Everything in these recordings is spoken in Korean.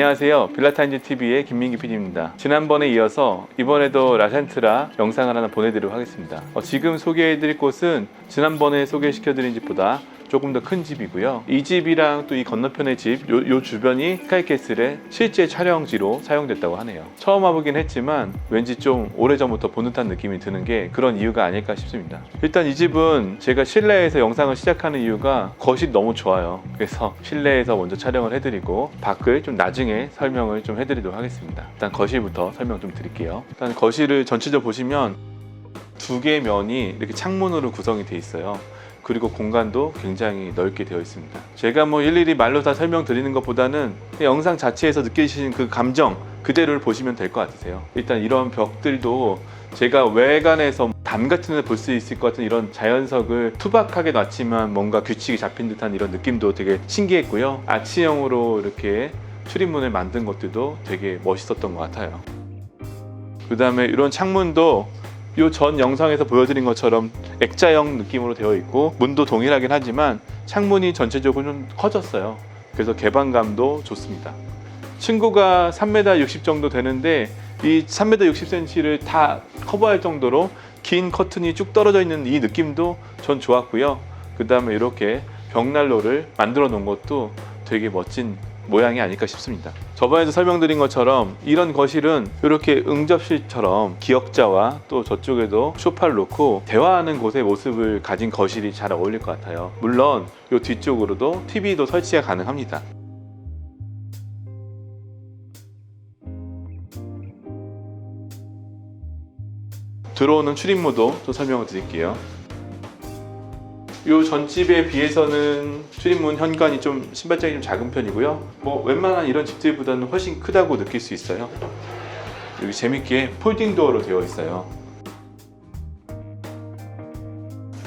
안녕하세요. 빌라타임즈 TV의 김민기 PD입니다. 지난번에 이어서 이번에도 라센트라 영상을 하나 보내드리도록 하겠습니다. 어, 지금 소개해드릴 곳은 지난번에 소개시켜드린 집보다 조금 더 큰 집이고요. 이 집이랑 또 이 건너편의 집, 요, 요 주변이 스카이캐슬의 실제 촬영지로 사용됐다고 하네요. 처음 와보긴 했지만 왠지 좀 오래전부터 본 듯한 느낌이 드는 게 그런 이유가 아닐까 싶습니다. 일단 이 집은 제가 실내에서 영상을 시작하는 이유가 거실이 너무 좋아요. 그래서 실내에서 먼저 촬영을 해드리고 밖을 좀 나중에 설명을 좀 해드리도록 하겠습니다. 일단 거실부터 설명 좀 드릴게요. 일단 거실을 전체적으로 보시면 두 개의 면이 이렇게 창문으로 구성이 돼 있어요. 그리고 공간도 굉장히 넓게 되어 있습니다. 제가 뭐 일일이 말로 다 설명드리는 것보다는 영상 자체에서 느끼시는 그 감정 그대로를 보시면 될 것 같으세요. 일단 이런 벽들도 제가 외관에서 담 같은 데 볼 수 있을 것 같은 이런 자연석을 투박하게 놨지만 뭔가 규칙이 잡힌 듯한 이런 느낌도 되게 신기했고요. 아치형으로 이렇게 출입문을 만든 것들도 되게 멋있었던 것 같아요. 그 다음에 이런 창문도 이 전 영상에서 보여드린 것처럼 액자형 느낌으로 되어 있고 문도 동일하긴 하지만 창문이 전체적으로 좀 커졌어요. 그래서 개방감도 좋습니다. 층고가 3m 60 정도 되는데 이 3m 60cm를 다 커버할 정도로 긴 커튼이 쭉 떨어져 있는 이 느낌도 전 좋았고요. 그 다음에 이렇게 벽난로를 만들어 놓은 것도 되게 멋진 모양이 아닐까 싶습니다. 저번에도 설명드린 것처럼 이런 거실은 이렇게 응접실처럼 기역자와 또 저쪽에도 소파를 놓고 대화하는 곳의 모습을 가진 거실이 잘 어울릴 것 같아요. 물론 이 뒤쪽으로도 TV도 설치가 가능합니다. 들어오는 출입문도 또 설명을 드릴게요. 요 전집에 비해서는 출입문 현관이 좀 신발장이 좀 작은 편이고요. 뭐 웬만한 이런 집들보다는 훨씬 크다고 느낄 수 있어요. 여기 재밌게 폴딩 도어로 되어 있어요.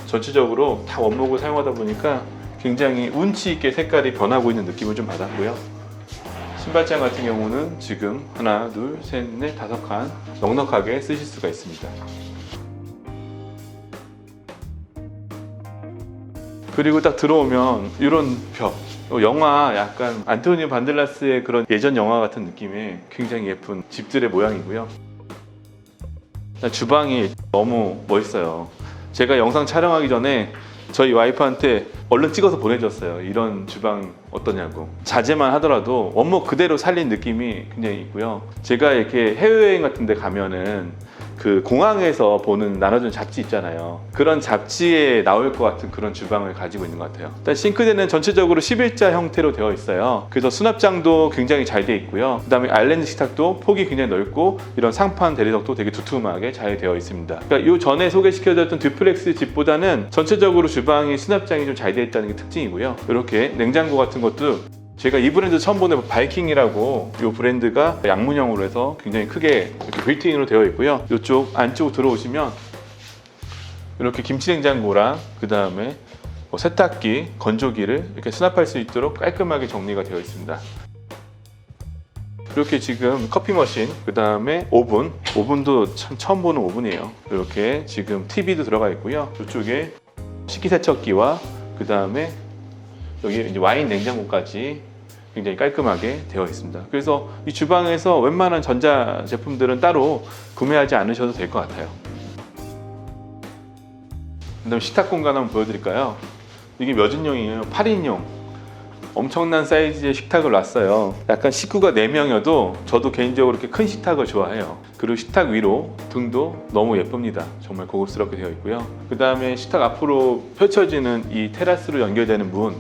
전체적으로 다 원목을 사용하다 보니까 굉장히 운치 있게 색깔이 변하고 있는 느낌을 좀 받았고요. 신발장 같은 경우는 지금 하나, 둘, 셋, 넷, 다섯 칸 넉넉하게 쓰실 수가 있습니다. 그리고 딱 들어오면 이런 벽 어, 영화 약간 안토니오 반델라스의 그런 예전 영화 같은 느낌의 굉장히 예쁜 집들의 모양이고요. 주방이 너무 멋있어요. 제가 영상 촬영하기 전에 저희 와이프한테 얼른 찍어서 보내줬어요. 이런 주방 어떠냐고. 자재만 하더라도 원목 그대로 살린 느낌이 굉장히 있고요. 제가 이렇게 해외여행 같은 데 가면은 그 공항에서 보는 나눠준 잡지 있잖아요. 그런 잡지에 나올 것 같은 그런 주방을 가지고 있는 것 같아요. 일단 싱크대는 전체적으로 11자 형태로 되어 있어요. 그래서 수납장도 굉장히 잘 되어 있고요. 그 다음에 아일랜드 식탁도 폭이 굉장히 넓고 이런 상판 대리석도 되게 두툼하게 잘 되어 있습니다. 그러니까 이 전에 소개시켜드렸던 듀플렉스 집보다는 전체적으로 주방이 수납장이 좀 잘 되어 있다는 게 특징이고요. 이렇게 냉장고 같은 것도 제가 이 브랜드 처음 보는 바이킹이라고 이 브랜드가 양문형으로 해서 굉장히 크게 이렇게 빌트인으로 되어 있고요. 이쪽 안쪽으로 들어오시면 이렇게 김치냉장고랑 그 다음에 뭐 세탁기, 건조기를 이렇게 수납할 수 있도록 깔끔하게 정리가 되어 있습니다. 이렇게 지금 커피 머신, 그 다음에 오븐, 오븐도 참 처음 보는 오븐이에요. 이렇게 지금 TV도 들어가 있고요. 이쪽에 식기세척기와 그 다음에 여기 이제 와인 냉장고까지 굉장히 깔끔하게 되어 있습니다. 그래서 이 주방에서 웬만한 전자 제품들은 따로 구매하지 않으셔도 될 것 같아요. 그다음 식탁 공간 한번 보여드릴까요? 이게 몇 인용이에요? 8인용. 엄청난 사이즈의 식탁을 놨어요. 약간 식구가 4명이어도 저도 개인적으로 이렇게 큰 식탁을 좋아해요. 그리고 식탁 위로 등도 너무 예쁩니다. 정말 고급스럽게 되어 있고요. 그 다음에 식탁 앞으로 펼쳐지는 이 테라스로 연결되는 문,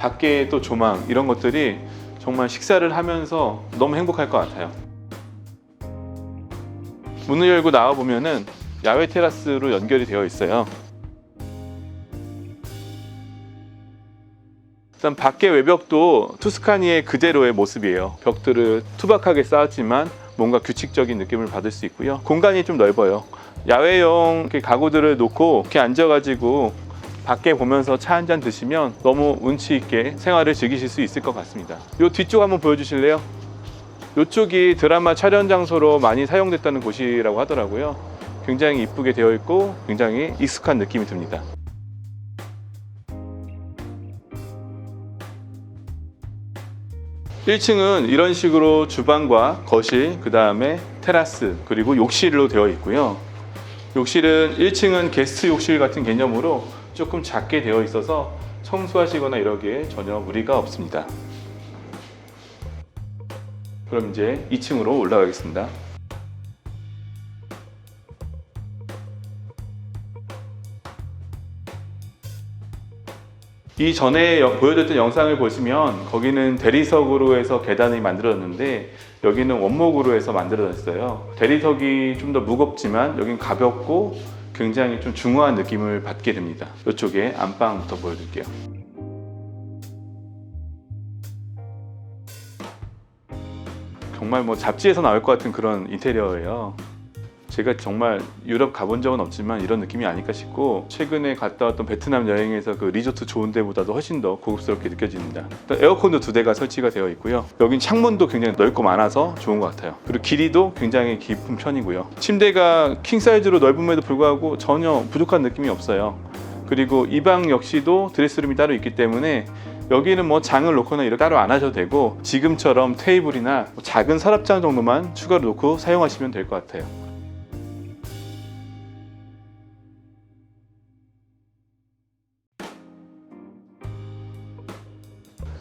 밖에 또 조망 이런 것들이 정말 식사를 하면서 너무 행복할 것 같아요. 문을 열고 나와 보면은 야외 테라스로 연결이 되어 있어요. 일단 밖의 외벽도 투스카니의 그대로의 모습이에요. 벽들을 투박하게 쌓았지만 뭔가 규칙적인 느낌을 받을 수 있고요. 공간이 좀 넓어요. 야외용 가구들을 놓고 이렇게 앉아가지고 밖에 보면서 차 한 잔 드시면 너무 운치 있게 생활을 즐기실 수 있을 것 같습니다. 이 뒤쪽 한번 보여주실래요? 이쪽이 드라마 촬영 장소로 많이 사용됐다는 곳이라고 하더라고요. 굉장히 이쁘게 되어 있고 굉장히 익숙한 느낌이 듭니다. 1층은 이런 식으로 주방과 거실, 그 다음에 테라스, 그리고 욕실로 되어 있고요. 욕실은 1층은 게스트 욕실 같은 개념으로 조금 작게 되어 있어서 청소하시거나 이러기에 전혀 무리가 없습니다. 그럼 이제 2층으로 올라가겠습니다. 이 전에 여- 보여줬던 영상을 보시면 거기는 대리석으로 해서 계단이 만들어졌는데 여기는 원목으로 해서 만들어졌어요. 대리석이 좀 더 무겁지만 여긴 가볍고 굉장히 좀 중후한 느낌을 받게 됩니다. 이쪽에 안방부터 보여드릴게요. 정말 뭐 잡지에서 나올 것 같은 그런 인테리어예요. 제가 정말 유럽 가본 적은 없지만 이런 느낌이 아닐까 싶고 최근에 갔다 왔던 베트남 여행에서 그 리조트 좋은 데보다도 훨씬 더 고급스럽게 느껴집니다. 에어컨도 두 대가 설치가 되어 있고요. 여긴 창문도 굉장히 넓고 많아서 좋은 것 같아요. 그리고 길이도 굉장히 깊은 편이고요. 침대가 킹 사이즈로 넓음에도 불구하고 전혀 부족한 느낌이 없어요. 그리고 이 방 역시도 드레스룸이 따로 있기 때문에 여기는 뭐 장을 놓거나 이렇게 따로 안 하셔도 되고 지금처럼 테이블이나 뭐 작은 서랍장 정도만 추가로 놓고 사용하시면 될 것 같아요.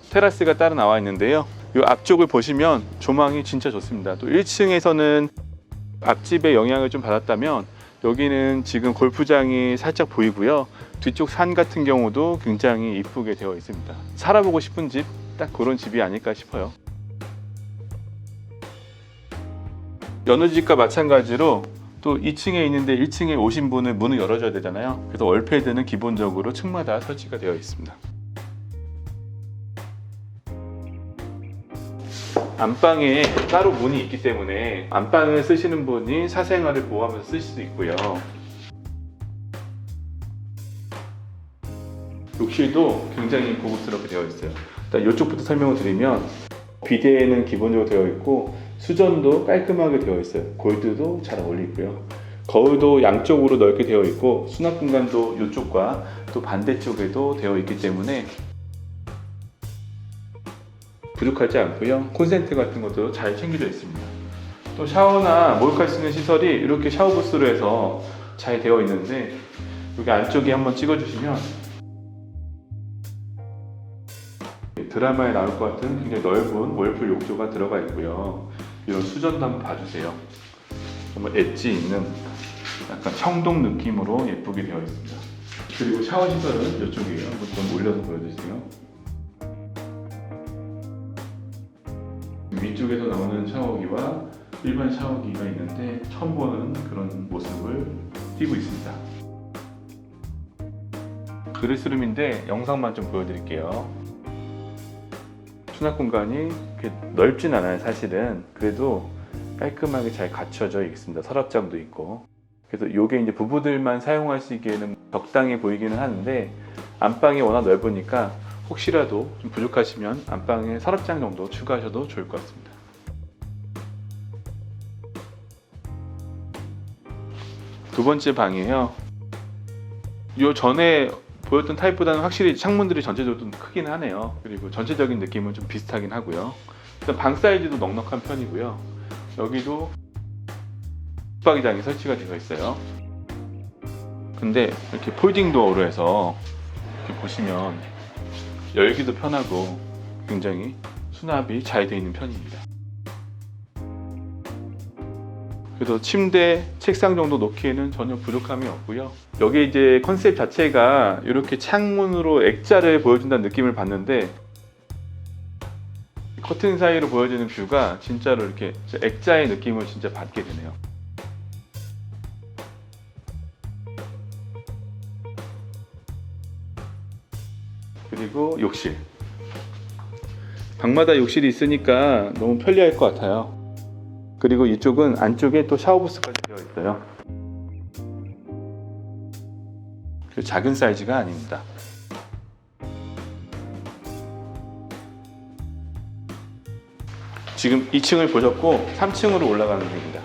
테라스가 따로 나와 있는데요. 이 앞쪽을 보시면 조망이 진짜 좋습니다. 또 1층에서는 앞집에 영향을 좀 받았다면 여기는 지금 골프장이 살짝 보이고요. 뒤쪽 산 같은 경우도 굉장히 이쁘게 되어 있습니다. 살아보고 싶은 집, 딱 그런 집이 아닐까 싶어요. 여느 집과 마찬가지로 또 2층에 있는데 1층에 오신 분은 문을 열어줘야 되잖아요. 그래서 월패드는 기본적으로 층마다 설치가 되어 있습니다. 안방에 따로 문이 있기 때문에 안방을 쓰시는 분이 사생활을 보호하면서 쓰실 수 있고요. 욕실도 굉장히 고급스럽게 되어 있어요. 일단 이쪽부터 설명을 드리면 비데는 기본적으로 되어 있고 수전도 깔끔하게 되어 있어요. 골드도 잘 어울리고요. 거울도 양쪽으로 넓게 되어 있고 수납 공간도 이쪽과 또 반대쪽에도 되어 있기 때문에 부족하지 않고요. 콘센트 같은 것도 잘 챙겨져 있습니다. 또 샤워나 목욕할 수 있는 시설이 이렇게 샤워 부스로 해서 잘 되어 있는데 여기 안쪽에 한번 찍어주시면 드라마에 나올 것 같은 굉장히 넓은 월풀 욕조가 들어가 있고요. 이런 수전도 한번 봐주세요. 정말 엣지 있는 약간 청동 느낌으로 예쁘게 되어 있습니다. 그리고 샤워 시설은 이쪽이에요. 한번 좀 올려서 보여주세요. 위쪽에서 나오는 샤워기와 일반 샤워기가 있는데 처음 보는 그런 모습을 띄고 있습니다. 그리스룸인데 영상만 좀 보여드릴게요. 수납 공간이 넓진 않아요, 사실은. 그래도 깔끔하게 잘 갖춰져 있습니다. 서랍장도 있고. 그래서 이게 이제 부부들만 사용하시기에는 적당히 보이기는 하는데 안방이 워낙 넓으니까 혹시라도 좀 부족하시면 안방에 서랍장 정도 추가하셔도 좋을 것 같습니다. 두 번째 방이에요. 요 전에 보였던 타입보다는 확실히 창문들이 전체적으로 좀 크긴 하네요. 그리고 전체적인 느낌은 좀 비슷하긴 하고요. 일단 방 사이즈도 넉넉한 편이고요. 여기도 붙박이장이 설치가 되어 있어요. 근데 이렇게 폴딩 도어로 해서 이렇게 보시면 열기도 편하고 굉장히 수납이 잘 되어 있는 편입니다. 그래서 침대, 책상 정도 놓기에는 전혀 부족함이 없고요. 여기 이제 컨셉 자체가 이렇게 창문으로 액자를 보여준다는 느낌을 받는데 커튼 사이로 보여지는 뷰가 진짜로 이렇게 액자의 느낌을 진짜 받게 되네요. 그리고 욕실. 방마다 욕실이 있으니까 너무 편리할 것 같아요. 그리고 이쪽은 안쪽에 또 샤워부스까지 되어 있어요. 그 작은 사이즈가 아닙니다. 지금 2층을 보셨고 3층으로 올라가는 중입니다.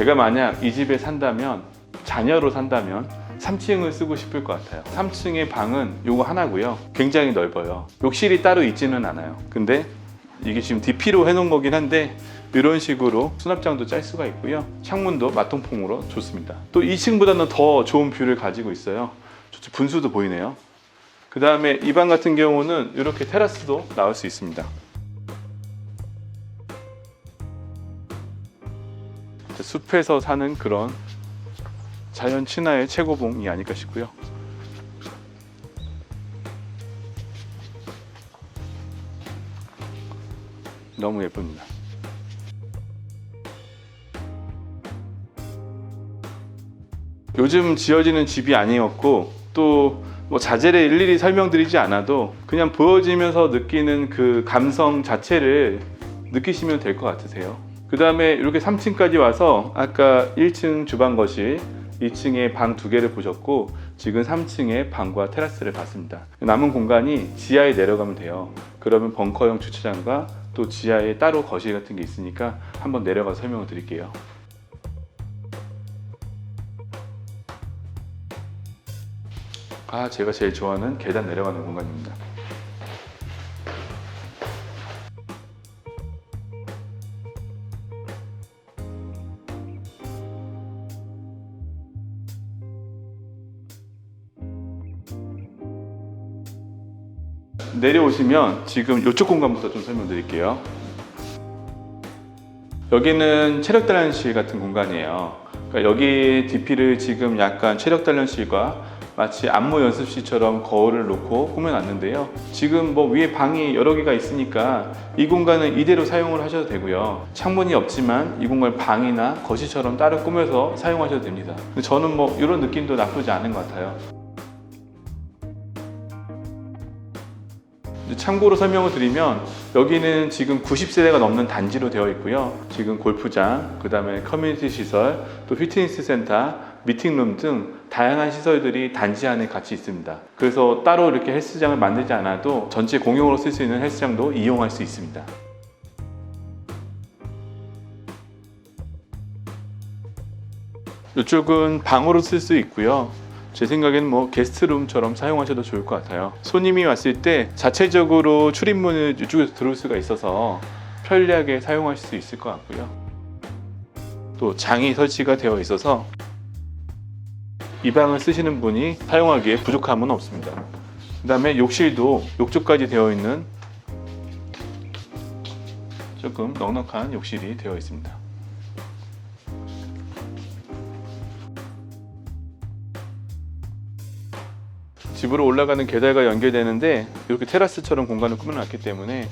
제가 만약 이 집에 산다면 자녀로 산다면 3층을 쓰고 싶을 것 같아요. 3층의 방은 요거 하나고요. 굉장히 넓어요. 욕실이 따로 있지는 않아요. 근데 이게 지금 DP로 해놓은 거긴 한데 이런 식으로 수납장도 짤 수가 있고요. 창문도 마통풍으로 좋습니다. 또 2층보다는 더 좋은 뷰를 가지고 있어요. 저쪽 분수도 보이네요. 그 다음에 이 방 같은 경우는 이렇게 테라스도 나올 수 있습니다. 숲에서 사는 그런 자연 친화의 최고봉이 아닐까 싶고요. 너무 예쁩니다. 요즘 지어지는 집이 아니었고 또 뭐 자재를 일일이 설명드리지 않아도 그냥 보여지면서 느끼는 그 감성 자체를 느끼시면 될 것 같으세요. 그 다음에 이렇게 3층까지 와서 아까 1층 주방 거실, 2층에 방 두 개를 보셨고 지금 3층에 방과 테라스를 봤습니다. 남은 공간이 지하에 내려가면 돼요. 그러면 벙커형 주차장과 또 지하에 따로 거실 같은 게 있으니까 한번 내려가서 설명을 드릴게요. 아, 제가 제일 좋아하는 계단 내려가는 공간입니다. 내려오시면 지금 이쪽 공간부터 좀 설명드릴게요. 여기는 체력 단련실 같은 공간이에요. 그러니까 여기 DP를 지금 약간 체력 단련실과 마치 안무 연습실처럼 거울을 놓고 꾸며놨는데요. 지금 뭐 위에 방이 여러 개가 있으니까 이 공간은 이대로 사용을 하셔도 되고요. 창문이 없지만 이 공간 방이나 거실처럼 따로 꾸며서 사용하셔도 됩니다. 저는 뭐 이런 느낌도 나쁘지 않은 것 같아요. 참고로 설명을 드리면 여기는 지금 90세대가 넘는 단지로 되어 있고요. 지금 골프장, 그 다음에 커뮤니티 시설, 또 피트니스 센터, 미팅룸 등 다양한 시설들이 단지 안에 같이 있습니다. 그래서 따로 이렇게 헬스장을 만들지 않아도 전체 공용으로 쓸 수 있는 헬스장도 이용할 수 있습니다. 이쪽은 방으로 쓸 수 있고요. 제 생각에는 뭐 게스트룸처럼 사용하셔도 좋을 것 같아요. 손님이 왔을 때 자체적으로 출입문을 이쪽에서 들어올 수가 있어서 편리하게 사용하실 수 있을 것 같고요. 또 장이 설치가 되어 있어서 이 방을 쓰시는 분이 사용하기에 부족함은 없습니다. 그 다음에 욕실도 욕조까지 되어 있는 조금 넉넉한 욕실이 되어 있습니다. 집으로 올라가는 계단과 연결되는데 이렇게 테라스처럼 공간을 꾸며놨기 때문에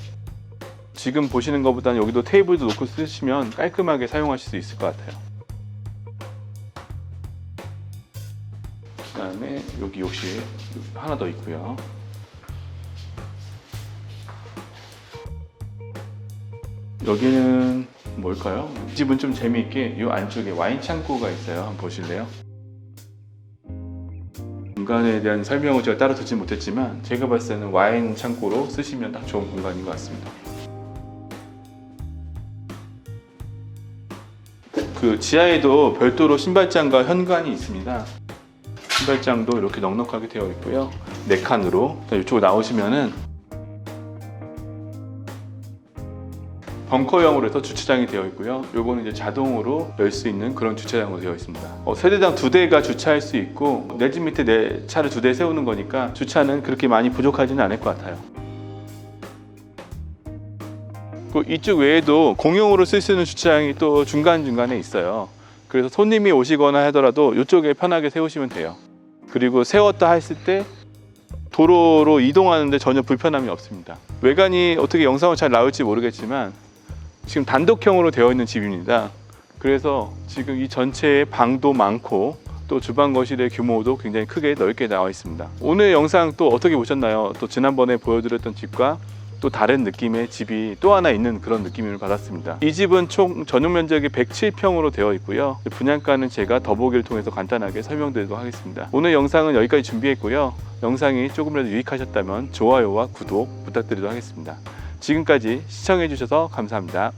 지금 보시는 것보다는 여기도 테이블도 놓고 쓰시면 깔끔하게 사용하실 수 있을 것 같아요. 그 다음에 여기 욕실 하나 더 있고요. 여기는 뭘까요? 이 집은 좀 재미있게 이 안쪽에 와인 창고가 있어요. 한번 보실래요? 공간에 대한 설명을 제가 따로 듣지 못했지만 제가 봤을 때는 와인 창고로 쓰시면 딱 좋은 공간인 것 같습니다. 그 지하에도 별도로 신발장과 현관이 있습니다. 신발장도 이렇게 넉넉하게 되어 있고요. 네 칸으로 이쪽으로 나오시면은 벙커형으로 해서 주차장이 되어 있고요. 요거는 이제 자동으로 열 수 있는 그런 주차장으로 되어 있습니다. 어, 세대당 두 대가 주차할 수 있고 내 집 밑에 내 차를 두 대 세우는 거니까 주차는 그렇게 많이 부족하지는 않을 것 같아요. 그 이쪽 외에도 공용으로 쓸 수 있는 주차장이 또 중간 중간에 있어요. 그래서 손님이 오시거나 하더라도 이쪽에 편하게 세우시면 돼요. 그리고 세웠다 했을 때 도로로 이동하는데 전혀 불편함이 없습니다. 외관이 어떻게 영상으로 잘 나올지 모르겠지만 지금 단독형으로 되어 있는 집입니다. 그래서 지금 이 전체에 방도 많고 또 주방 거실의 규모도 굉장히 크게 넓게 나와 있습니다. 오늘 영상 또 어떻게 보셨나요? 또 지난번에 보여드렸던 집과 또 다른 느낌의 집이 또 하나 있는 그런 느낌을 받았습니다. 이 집은 총 전용 면적이 107평으로 되어 있고요. 분양가는 제가 더보기를 통해서 간단하게 설명드리도록 하겠습니다. 오늘 영상은 여기까지 준비했고요. 영상이 조금이라도 유익하셨다면 좋아요와 구독 부탁드리도록 하겠습니다. 지금까지 시청해주셔서 감사합니다.